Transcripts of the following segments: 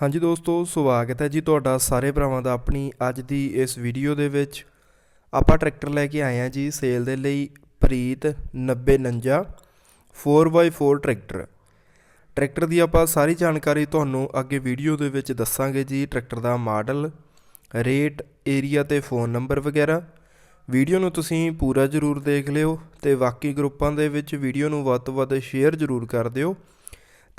ਹਾਂਜੀ ਦੋਸਤੋ, ਸਵਾਗਤ ਹੈ ਜੀ ਤੁਹਾਡਾ ਸਾਰੇ ਭਰਾਵਾਂ ਦਾ ਆਪਣੀ ਅੱਜ ਦੀ ਇਸ ਵੀਡੀਓ ਦੇ ਵਿੱਚ। ਆਪਾਂ ਟਰੈਕਟਰ ਲੈ ਕੇ ਆਏ ਹਾਂ ਜੀ, ਸੇਲ ਦੇ ਲਈ ਪ੍ਰੀਤ 9049 4x4 ਟਰੈਕਟਰ। ਟਰੈਕਟਰ ਦੀ ਆਪਾਂ ਸਾਰੀ ਜਾਣਕਾਰੀ ਤੁਹਾਨੂੰ ਅੱਗੇ ਵੀਡੀਓ ਦੇ ਵਿੱਚ ਦੱਸਾਂਗੇ ਜੀ, ਟਰੈਕਟਰ ਦਾ ਮਾਡਲ, ਰੇਟ ਏਰੀਆ ਤੇ ਫੋਨ ਨੰਬਰ ਵਗੈਰਾ। ਵੀਡੀਓ ਨੂੰ ਤੁਸੀਂ ਪੂਰਾ ਜ਼ਰੂਰ ਦੇਖ ਲਿਓ ਤੇ ਬਾਕੀ ਗਰੁੱਪਾਂ ਦੇ ਵਿੱਚ ਵੀਡੀਓ ਨੂੰ ਵੱਧ ਤੋਂ ਵੱਧ ਸ਼ੇਅਰ ਜ਼ਰੂਰ ਕਰ ਦਿਓ।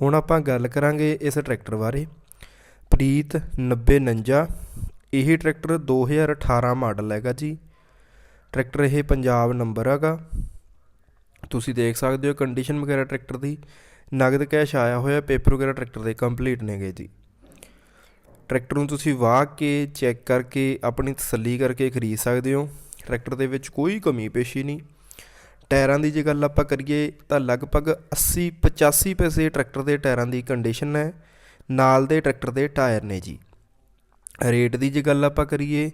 ਹੁਣ ਆਪਾਂ ਗੱਲ ਕਰਾਂਗੇ ਇਸ ਟਰੈਕਟਰ ਬਾਰੇ। ਪ੍ਰੀਤ 9049 ਇਹ ਟਰੈਕਟਰ 2018 ਮਾਡਲ ਹੈਗਾ ਜੀ। ਟਰੈਕਟਰ ਇਹ ਪੰਜਾਬ ਨੰਬਰ ਹੈਗਾ। ਤੁਸੀਂ ਦੇਖ ਸਕਦੇ ਹੋ ਕੰਡੀਸ਼ਨ ਵਗੈਰਾ ਟਰੈਕਟਰ ਦੀ। ਨਗਦ ਕੈਸ਼ ਆਇਆ ਹੋਇਆ ਪੇਪਰ ਵਗੈਰਾ ਟਰੈਕਟਰ ਦੇ ਕੰਪਲੀਟ ਨੇਗੇ ਜੀ। ਟਰੈਕਟਰ ਨੂੰ ਤੁਸੀਂ ਵਾਹ ਕੇ ਚੈੱਕ ਕਰਕੇ ਆਪਣੀ ਤਸੱਲੀ ਕਰਕੇ ਖਰੀਦ ਸਕਦੇ ਹੋ। ਟਰੈਕਟਰ ਦੇ ਵਿੱਚ ਕੋਈ ਕਮੀ ਪੇਸ਼ੀ ਨਹੀਂ। ਟਾਇਰਾਂ ਦੀ ਜੇ ਗੱਲ ਆਪਾਂ ਕਰੀਏ ਤਾਂ ਲਗਭਗ 80 85 ਪੈਸੇ ਟਰੈਕਟਰ ਦੇ ਟਾਇਰਾਂ ਦੀ ਕੰਡੀਸ਼ਨ ਹੈ। ਨਾਲ ਦੇ ਟਰੈਕਟਰ ਦੇ ਟਾਇਰ ਨੇ ਜੀ। ਰੇਟ ਦੀ ਜੇ ਗੱਲ ਆਪਾਂ ਕਰੀਏ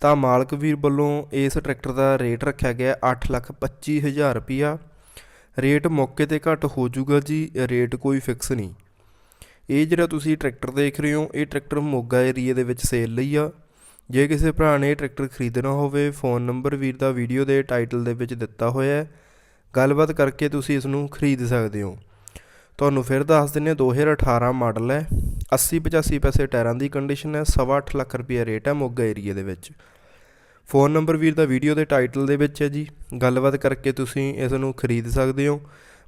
ਤਾਂ ਮਾਲਕ ਵੀਰ ਵੱਲੋਂ ਇਸ ਟਰੈਕਟਰ ਦਾ ਰੇਟ ਰੱਖਿਆ ਗਿਆ 8 ਲੱਖ 25 ਹਜ਼ਾਰ ਰੁਪਿਆ ਰੇਟ ਮੌਕੇ ਤੇ ਘੱਟ ਹੋ ਜਾਊਗਾ ਜੀ, ਰੇਟ ਕੋਈ ਫਿਕਸ ਨਹੀਂ। ਇਹ ਜਿਹੜਾ ਤੁਸੀਂ ਟਰੈਕਟਰ ਦੇਖ ਰਹੇ ਹੋ, ਇਹ ਟਰੈਕਟਰ ਮੋਗਾ ਏਰੀਏ ਦੇ ਵਿੱਚ ਸੇਲ ਲਈ ਆ। ਜੇ ਕਿਸੇ ਭਰਾ ਨੇ ਟਰੈਕਟਰ ਖਰੀਦਣਾ ਹੋਵੇ, ਫੋਨ ਨੰਬਰ ਵੀਰ ਦਾ ਵੀਡੀਓ ਦੇ ਟਾਈਟਲ ਦੇ ਵਿੱਚ ਦਿੱਤਾ ਹੋਇਆ ਹੈ। ਗੱਲਬਾਤ ਕਰਕੇ ਤੁਸੀਂ ਇਸ ਨੂੰ ਖਰੀਦ ਸਕਦੇ ਹੋ। ਤੁਹਾਨੂੰ ਫਿਰ ਦੱਸ ਦਿੰਨੇ 2018 ਮਾਡਲ ਹੈ। 80 85 ਪੈਸੇ ਟਾਇਰਾਂ ਦੀ ਕੰਡੀਸ਼ਨ ਹੈ, ਸਵਾ ਅੱਠ ਲੱਖ ਰੁਪਏ ਰੇਟ ਹੈ ਮੋਗਾ ਏਰੀਏ ਦੇ ਵਿੱਚ। ਫੋਨ ਨੰਬਰ ਵੀਰ ਦਾ ਵੀਡੀਓ ਦੇ ਟਾਈਟਲ ਦੇ ਵਿੱਚ ਹੈ ਜੀ। ਗੱਲਬਾਤ ਕਰਕੇ ਤੁਸੀਂ ਇਸ ਨੂੰ ਖਰੀਦ ਸਕਦੇ ਹੋ।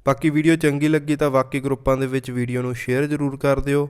ਬਾਕੀ ਵੀਡੀਓ ਚੰਗੀ ਲੱਗੀ ਤਾਂ ਬਾਕੀ ਗਰੁੱਪਾਂ ਦੇ ਵਿੱਚ ਵੀਡੀਓ ਨੂੰ ਸ਼ੇਅਰ ਜ਼ਰੂਰ ਕਰ ਦਿਓ।